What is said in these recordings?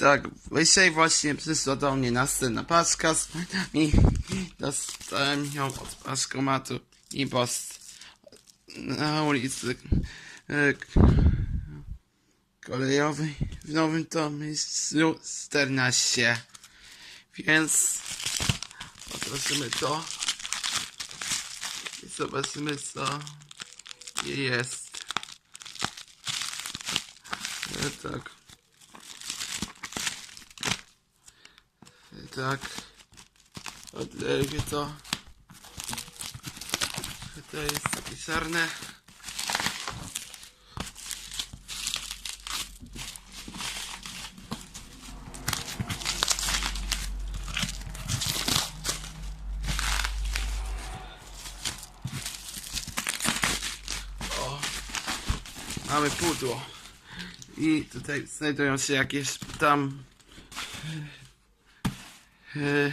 Tak, dzisiaj właśnie przyszła do mnie następna paczka z i dostałem ją od paczkomatu i post na ulicy e, k- kolejowej w Nowym Tomyślu 14. Więc otworzymy to i zobaczymy co jest. E, tak. Tak. Odleję to. To jest takie czarne. O. Mamy pudło. I tutaj znajdują się jakieś tam e,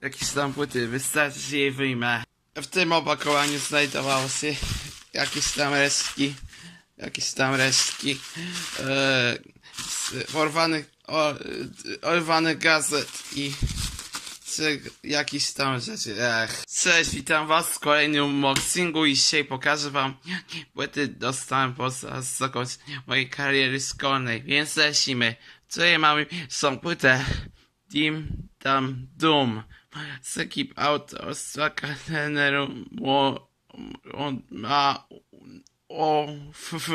jakieś tam płyty, wystarczy że je wyjmę. W tym opakowaniu znajdowało się jakieś tam resztki, jakieś tam resztki e, porwanych, e, orwanych gazet i czy jakieś tam rzeczy. Ech. Cześć, witam was w kolejnym unboxingu i dzisiaj pokażę wam płyty dostałem po zakończeniu mojej kariery szkolnej, więc lecimy. Je mamy? Są płytę Dim Dam Dum z ekip autorstwa Kateneru Mo... On ma... O... F, f.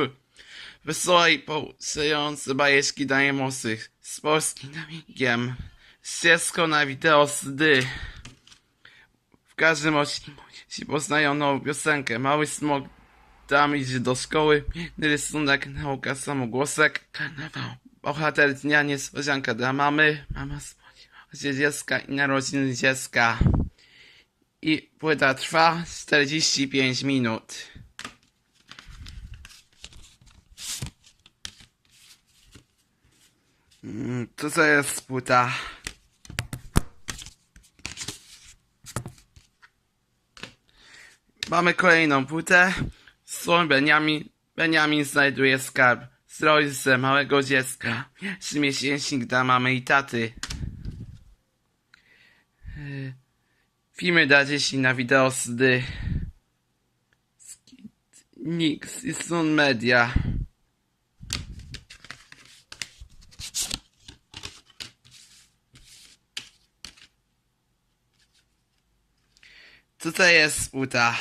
Wesołe i pouczające bajeczki daje mosy z polskim namikiem. Ścieżką na wideo z dy. W każdym odcinku poznają nową piosenkę. Mały smok tam idzie do szkoły. Piękny rysunek, nauka, samogłosek, karnawał. Bohater dnia niespodzianka dla mamy. Mama spodziewa się dziecka i narodziny dziecka. I płyta trwa 45 minut. Mm, Co to jest płyta? Mamy kolejną płytę. Słoń Beniamin. Beniamin znajduje skarb. Z rodzicem małego dziecka. Trzymiesięcznik dla mamy i taty. Filmy dla dzieci na wideo z dy. Nix i Sun Media. Tutaj jest płyta.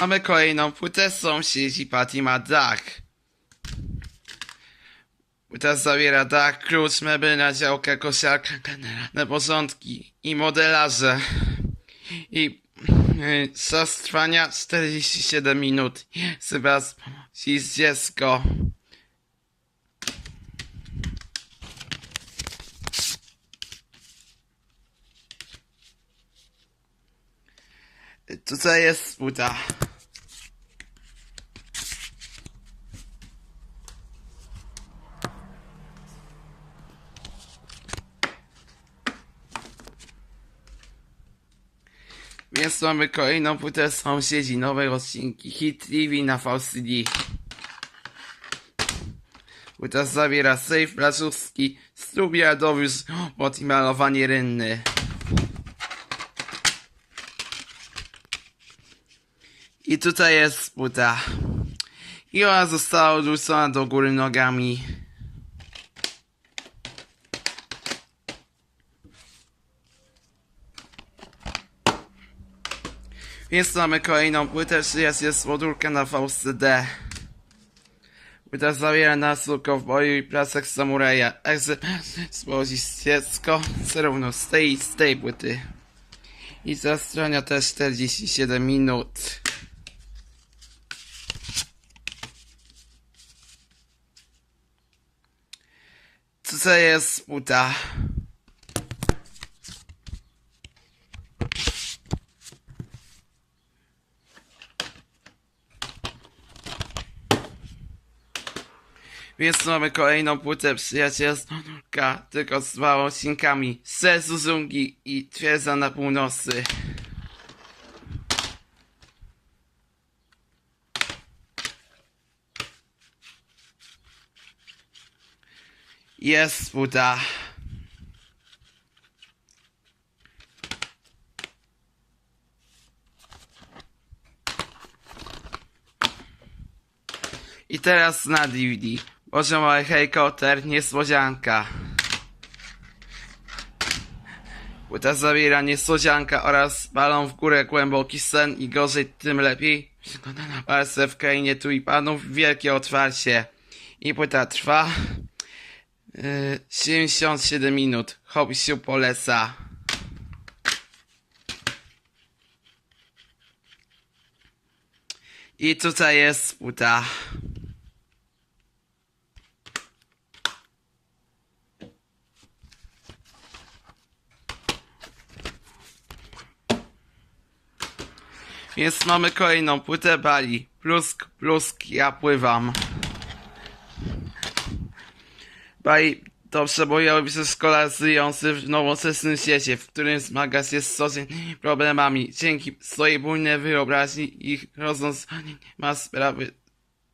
Mamy kolejną płytę sąsiedzi Patty ma Płyta zawiera dach, klucz, mebel, działkę, kosiarkę, generalne porządki i modelarze. I yy, czas trwania 47 minut. Chyba pomocy z dziecko. Tutaj jest płyta. Mamy kolejną płytę sąsiedzi, nowe odcinki, hit TV na VCD. Płyta zawiera sejf placówski, strubia dowiózł mod i malowanie rynny. I tutaj jest płyta. I ona została odwrócona do góry nogami. Więc mamy kolejną płytę, jest, jest modulka na VCD. Płyta zawiera nazwę kowboju i placek samuraja. Spojrzy dziecko, zarówno z tej i z tej płyty. I zastrania też 47 minut. Co to jest płyta? Więc mamy kolejną płytę przyjacielską, tylko z mało sinkami. Sezu Zungi i twierdza na północy. Jest płyta. I teraz na DVD. Boże moje helikopter, niespodzianka. Płyta zawiera niespodzianka oraz balon w górę głęboki sen i gorzej tym lepiej. Wykonana palce w krainie tu i panów wielkie otwarcie. I płyta trwa yy, 77 minut. Hobbysiu poleca. I tutaj jest płyta. Więc mamy kolejną płytę Bali. Plusk, plusk, ja pływam. Bali to przebojowy szkolarz żyjący w nowoczesnym świecie, w którym zmaga się z codziennymi problemami. Dzięki swojej bujnej wyobraźni ich rozwiązanie ma sprawy,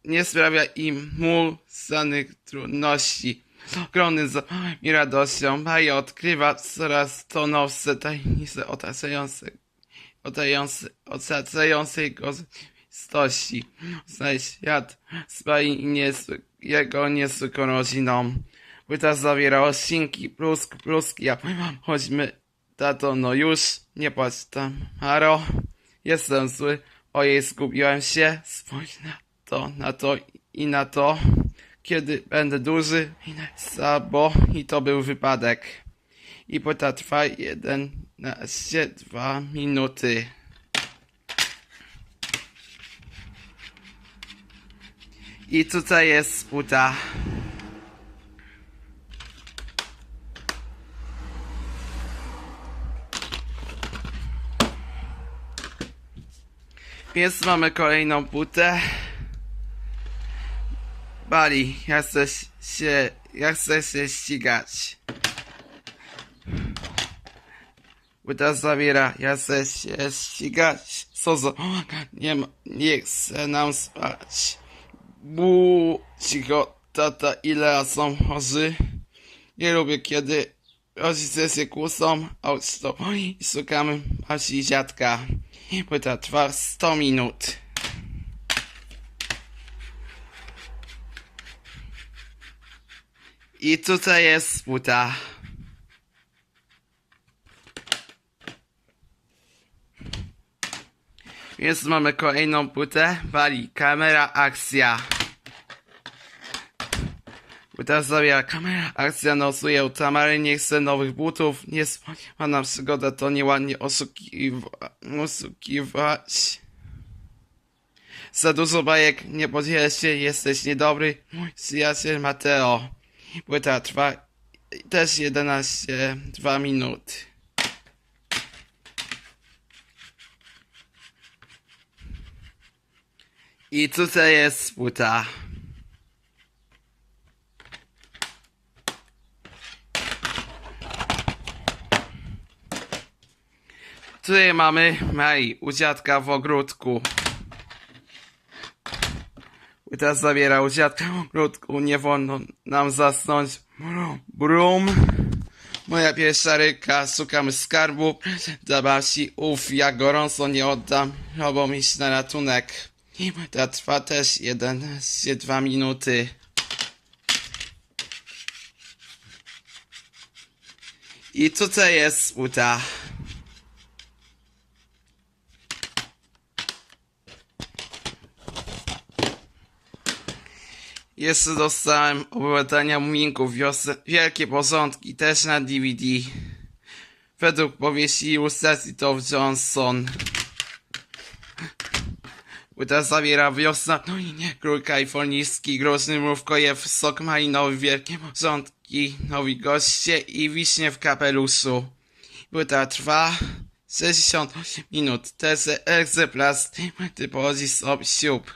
nie sprawia im mu żadnych trudności. Z ogromnym zapałem i radością Bali odkrywa coraz to nowsze tajemnice otaczające otaczające, otaczającej go rzeczywistości. Znaj świat swojej niezwy, jego niezwykłą rodziną. Płyta zawiera odcinki, plusk, plusk, ja pływam, chodźmy, tato, no już, nie płacz tam, Maro, jestem zły, ojej, zgubiłem się, spójrz na to, na to i na to, kiedy będę duży, i na sabo, i to był wypadek. I płyta trwa 11, 2 minuty. I tutaj jest płyta. Więc mamy kolejną płytę. Bali, ja chcę się, ja chcę się ścigać. Płyta zawiera, ja chcę się ścigać. Co za... Nie ma, nie chcę nam spać. Bu, cicho, tata, ile są chorzy. Nie lubię, kiedy rodzice się kłócą, a to i szukamy babci i dziadka. Płyta trwa 100 minut. I tutaj jest płyta. Więc mamy kolejną płytę. Wali, kamera, akcja. Płyta zawiera kamera, akcja nosuje Tamary, nie chce nowych butów. Niespodziewana przygoda to nieładnie oszukiwa- oszukiwać. Za dużo bajek, nie podzielę się, jesteś niedobry. Mój przyjaciel Mateo. Płyta trwa też 11, 2 minuty. I tutaj jest płyta. Tutaj mamy Maj, u dziadka w ogródku. Płyta zawiera u dziadka w ogródku, nie wolno nam zasnąć. Brum. Moja pierwsza ryka, szukamy skarbu. Dla babci, uf, gorąco nie oddam. Robą iść na ratunek. I ta trwa też 11, 2 minuty. I tutaj jest płyta. Jeszcze dostałem opowiadania Muminków wielkie porządki, też na DVD. Według powieści ilustracji to Johnson. Płyta zawiera wiosna, no i nie, król kalifornijski, groźny mrówkojew, sok malinowy, wielkie porządki, nowi goście i wiśnie w kapeluszu. Płyta trwa 68 minut. Tezy egzemplarz pochodzi z obsiób.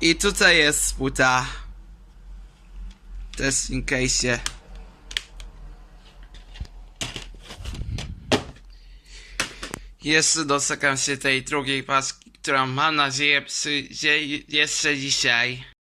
I tutaj jest płyta. Też in case. Jeszcze doczekam się tej drugiej paczki, którą mam nadzieję przyjdzie jeszcze dzisiaj.